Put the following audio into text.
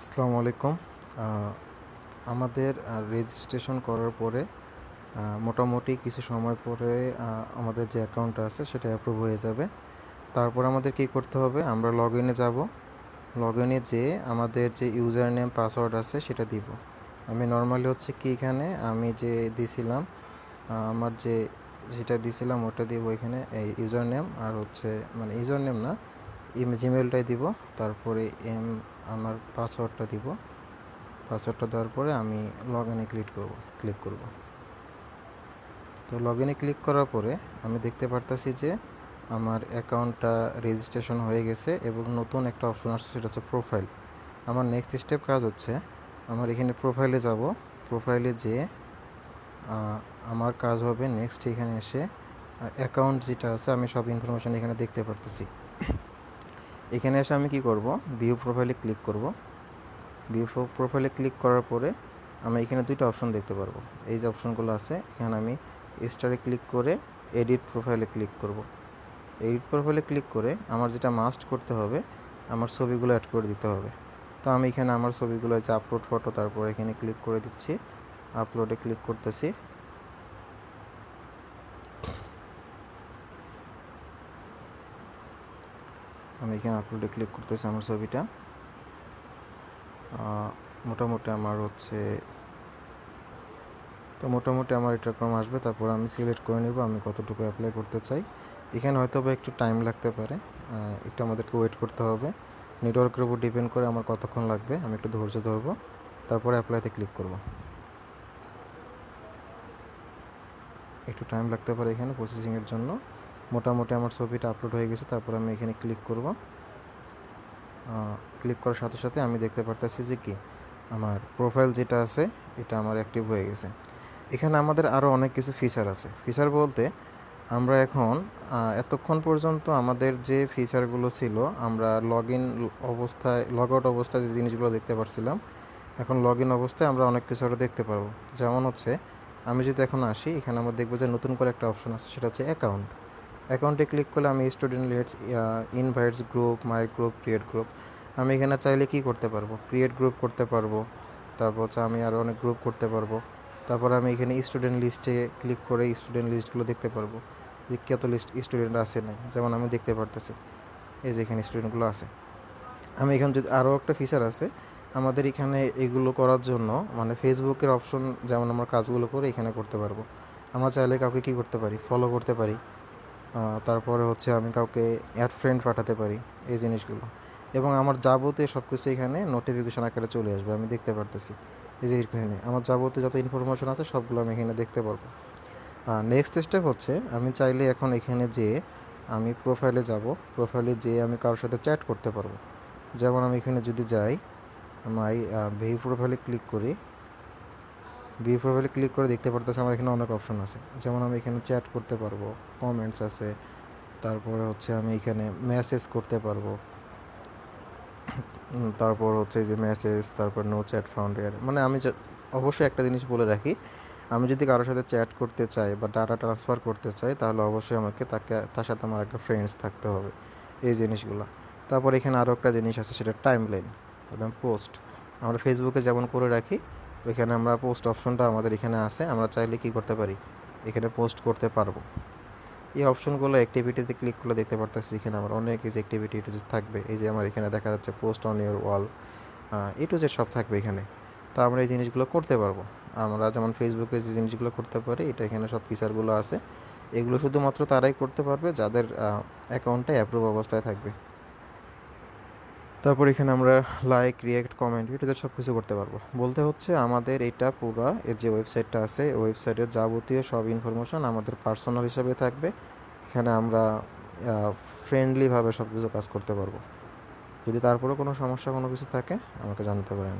আসসালামু আলাইকুম। আমাদের রেজিস্ট্রেশন করার পরে মোটামুটি কিছু সময় পরে আমাদের যে অ্যাকাউন্টটা আছে সেটা অ্যাপ্রুভ হয়ে যাবে। তারপর আমাদের কী করতে হবে? আমরা লগ ইনে যাব। লগ ইনে যেয়ে আমাদের যে ইউজার নেম পাসওয়ার্ড আছে সেটা দিব। আমি নর্মালি হচ্ছে কি এখানে, আমি যে দিছিলাম আমার যে যেটা দিছিলাম ওটা দিব এখানে, এই ইউজার নেম আর হচ্ছে মানে ইউজার নেম না জিমেলটাই দিব। তারপরে এম আমার পাসওয়ার্ডটা দিব। পাসওয়ার্ডটা দেওয়ার পরে আমি লগ ইনে ক্লিক করব ক্লিক করব। তো লগ ইনে ক্লিক করার পরে আমি দেখতে পারতাছি যে আমার অ্যাকাউন্টটা রেজিস্ট্রেশন হয়ে গেছে এবং নতুন একটা অপশন আসছে, সেটা হচ্ছে প্রোফাইল আমার নেক্সট স্টেপ কাজ হচ্ছে, আমার এখানে প্রোফাইলে যাব। প্রোফাইলে যেয়ে আমার কাজ হবে নেক্সট এখানে এসে অ্যাকাউন্ট যেটা আছে, আমি সব ইনফরমেশন এখানে দেখতে পারতেছি। এখানে এসে আমি কি করব? ভিউ প্রোফাইলে ক্লিক করব। ভিউ প্রোফাইলে ক্লিক করার পরে আমি এখানে দুইটা অপশন দেখতে পারব। এই যে অপশনগুলো আছে, এখানে আমি স্টারে ক্লিক করে এডিট প্রোফাইলে ক্লিক করব। এডিট প্রোফাইলে ক্লিক করে আমার যেটা মাস্ট করতে হবে, আমার ছবিগুলো অ্যাড করে দিতে হবে। তো আমি এখানে আমার ছবিগুলো যে আপলোড ফটো তারপর এখানে ক্লিক করে দিচ্ছি। আপলোডে ক্লিক করতেছি। আমি এখানে আপলোডে ক্লিক করতেছি আমার ছবিটা। মোটামুটি আমার হচ্ছে, তো মোটামুটি আমার এটা ক্রম আসবে, তারপর আমি সিলেক্ট করে নেব, আমি কতটুকু অ্যাপ্লাই করতে চাই। এখানে হয়তো বা একটু টাইম লাগতে পারে একটু আমাদেরকে ওয়েট করতে হবে। নেটওয়ার্কের উপর ডিপেন্ড করে আমার কতক্ষণ লাগবে, আমি একটু ধৈর্য ধরবো, তারপরে অ্যাপ্লাইতে ক্লিক করব। একটু টাইম লাগতে পারে এখানে প্রসেসিংয়ের জন্য। মোটামুটি আমার ছবিটা আপলোড হয়ে গেছে, তারপর আমি এখানে ক্লিক করব। ক্লিক করার সাথে সাথে আমি দেখতে পারতেছি যে কি, আমার প্রোফাইল যেটা আছে, এটা আমার অ্যাক্টিভ হয়ে গেছে। এখানে আমাদের আরও অনেক কিছু ফিচার আছে। ফিচার বলতে আমরা এখন এতক্ষণ পর্যন্ত আমাদের যে ফিচারগুলো ছিল, আমরা লগ ইন অবস্থায় লগ আউট অবস্থায় যে জিনিসগুলো দেখতে পারছিলাম, এখন লগ ইন অবস্থায় আমরা অনেক কিছু আরও দেখতে পারব। যেমন হচ্ছে, আমি যদি এখন আসি, এখানে আমরা দেখব যে নতুন করে একটা অপশন আছে, সেটা হচ্ছে অ্যাকাউন্ট অ্যাকাউন্টে ক্লিক করলে আমি student leads invites group my group create group আমি এখানে চাইলে কি করতে পারব? ক্রিয়েট গ্রুপ করতে পারব। তারপর হচ্ছে আমি আরও অনেক গ্রুপ করতে পারব। তারপর আমি এখানে স্টুডেন্ট লিস্টে ক্লিক করে স্টুডেন্ট লিস্টগুলো দেখতে পারব। যে কত লিস্ট স্টুডেন্ট আছে নাই? যেমন আমি দেখতে পারতেছি, এই যে এখানে স্টুডেন্টগুলো আছে। আমি এখানে যদি আরও একটা ফিচার আছে, আমাদের এখানে এগুলো করার জন্য মানে ফেসবুকের অপশন যেমন আমরা কাজগুলো করে এখানে করতে পারব। আমরা চাইলে কাউকে কী করতে পারি? ফলো করতে পারি। তারপরে হচ্ছে আমি কাউকে অ্যাড ফ্রেন্ড পাঠাতে পারি এই জিনিসগুলো। এবং আমার যাবতীয় সব কিছু এখানে নোটিফিকেশন আকারে চলে আসবে, আমি দেখতে পারতেছি। এই এখানে আমার যাবতীয় যত ইনফরমেশন আছে সবগুলো আমি এখানে দেখতে পারব। নেক্সট স্টেপ হচ্ছে আমি চাইলে এখন এখানে যেয়ে আমি প্রোফাইলে যাব প্রোফাইলে যেয়ে আমি কারোর সাথে চ্যাট করতে পারব। যেমন আমি এখানে যদি যাই আমি ভি প্রোফাইলে ক্লিক করি ভি প্রোফাইলে ক্লিক করে দেখতে পারতেছি আমার এখানে অনেক অপশন আছে। যেমন আমি এখানে চ্যাট করতে পারব কমেন্টস আছে, তারপরে হচ্ছে আমি এখানে মেসেজ করতে পারব তারপর হচ্ছে যে মেসেজ তারপর নো চ্যাট ফাউন্ড এর মানে আমি অবশ্যই একটা জিনিস বলে রাখি, আমি যদি কারোর সাথে চ্যাট করতে চাই বা ডাটা ট্রান্সফার করতে চাই, তাহলে অবশ্যই আমাকে তাকে, তার সাথে আমার একটা ফ্রেন্ডস থাকতে হবে, এই জিনিসগুলো। তারপর এখানে আরও একটা জিনিস আছে, সেটা টাইম লাইন পোস্ট আমরা ফেসবুকে যেমন করে রাখি ওইখানে আমরা পোস্ট অপশনটা আমাদের এখানে আছে, আমরা চাইলে কি করতে পারি? এখানে পোস্ট করতে পারব। এই অপশনগুলো অ্যাক্টিভিটিতে ক্লিক করলে দেখতে পারতেছি এখানে আমার অনেক এই যে অ্যাক্টিভিটি থাকবে, এই যে আমার এখানে দেখা যাচ্ছে পোস্ট অন ইউর ওয়াল এ টু যে সব থাকবে এখানে। তো আমরা এই জিনিসগুলো করতে পারব। আমরা যেমন ফেসবুকে যে জিনিসগুলো করতে পারি, এটা এখানে সব ফিচারগুলো আছে। এগুলো শুধুমাত্র তারাই করতে পারবে যাদের অ্যাকাউন্টটা অ্যাপ্রুভ অবস্থায় থাকবে। তারপর এখানে আমরা লাইক রিয়েক্ট কমেন্ট এটাতে সব কিছু করতে পারব। বলতে হচ্ছে আমাদের এটা পুরো এর যে ওয়েবসাইটটা আছে ওয়েবসাইটের যাবতীয় সব ইনফরমেশন আমাদের পার্সোনাল হিসাবে থাকবে। এখানে আমরা ফ্রেন্ডলিভাবে সব কিছু কাজ করতে পারব। যদি তারপরেও কোনো সমস্যা, কোনো কিছু থাকে, আমাকে জানতে পারেন।